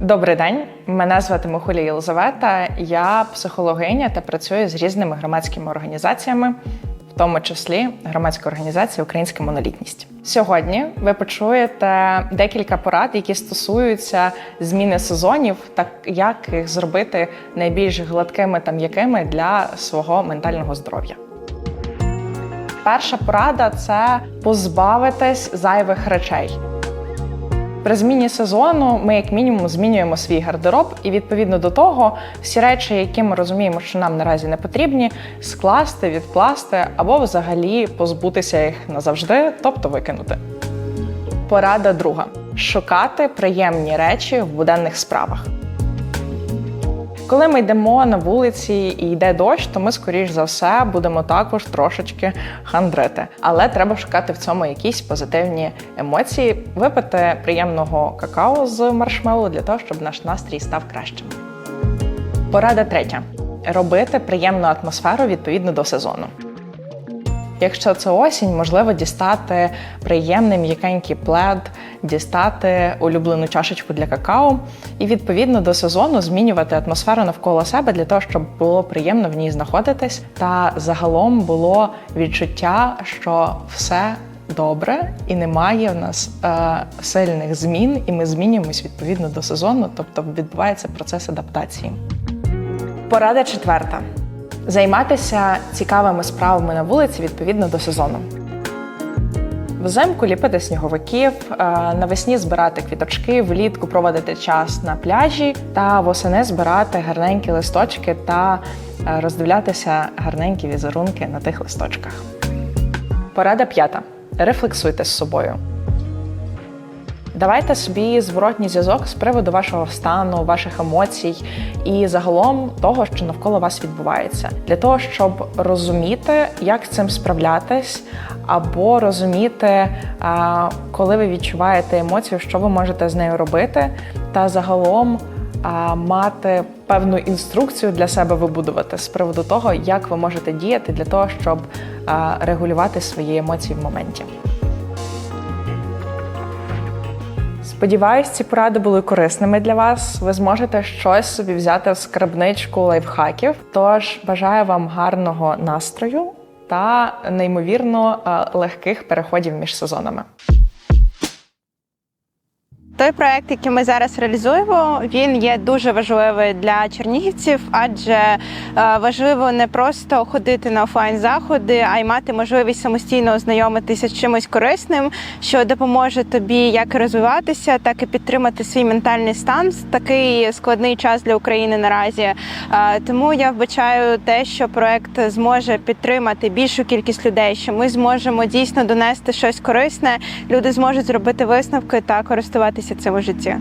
Добрий день, мене звати Михуля Єлизавета. Я психологиня та працюю з різними громадськими організаціями, в тому числі громадська організація Українська монолітність. Сьогодні ви почуєте декілька порад, які стосуються зміни сезонів, та як їх зробити найбільш гладкими та м'якими для свого ментального здоров'я. Перша порада це позбавитись зайвих речей. При зміні сезону ми, як мінімум, змінюємо свій гардероб, і відповідно до того, всі речі, які ми розуміємо, що нам наразі не потрібні, скласти, відкласти або взагалі позбутися їх назавжди, тобто викинути. Порада друга: шукати приємні речі в буденних справах. Коли ми йдемо на вулиці і йде дощ, то ми, скоріш за все, будемо також трошечки хандрити. Але треба шукати в цьому якісь позитивні емоції, випити приємного какао з маршмеллоу для того, щоб наш настрій став кращим. Порада третя: робити приємну атмосферу відповідно до сезону. Якщо це осінь, можливо дістати приємний м'якенький плед, дістати улюблену чашечку для какао і відповідно до сезону змінювати атмосферу навколо себе для того, щоб було приємно в ній знаходитись, та загалом було відчуття, що все добре і немає в нас е, сильних змін, і ми змінюємось відповідно до сезону, тобто відбувається процес адаптації. Порада четверта. Займатися цікавими справами на вулиці відповідно до сезону. Взимку ліпити сніговиків, е, навесні збирати квіточки, влітку проводити час на пляжі та восени збирати гарненькі листочки та е, роздивлятися гарненькі візерунки на тих листочках. Порада п'ята. Рефлексуйте з собою. Давайте собі зворотній зв'язок з приводу вашого стану, ваших емоцій і загалом того, що навколо вас відбувається, для того, щоб розуміти, як з цим справлятись, або розуміти, коли ви відчуваєте емоцію, що ви можете з нею робити, та загалом мати певну інструкцію для себе вибудувати з приводу того, як ви можете діяти для того, щоб регулювати свої емоції в моменті. Сподіваюсь, ці поради були корисними для вас. Ви зможете щось собі взяти в скарбничку лайфхаків. Тож бажаю вам гарного настрою та неймовірно е, легких переходів між сезонами. Той проект, який ми зараз реалізуємо, він є дуже важливий для чернігівців, адже е, важливо не просто ходити на офлайн заходи, а й мати можливість самостійно ознайомитися з чимось корисним, що допоможе тобі як розвиватися, так і підтримати свій ментальний стан такий складний час для України наразі. Е, Тому я вбачаю те, що проект зможе підтримати більшу кількість людей, що ми зможемо дійсно донести щось корисне. Люди зможуть зробити висновки та користуватися у житті.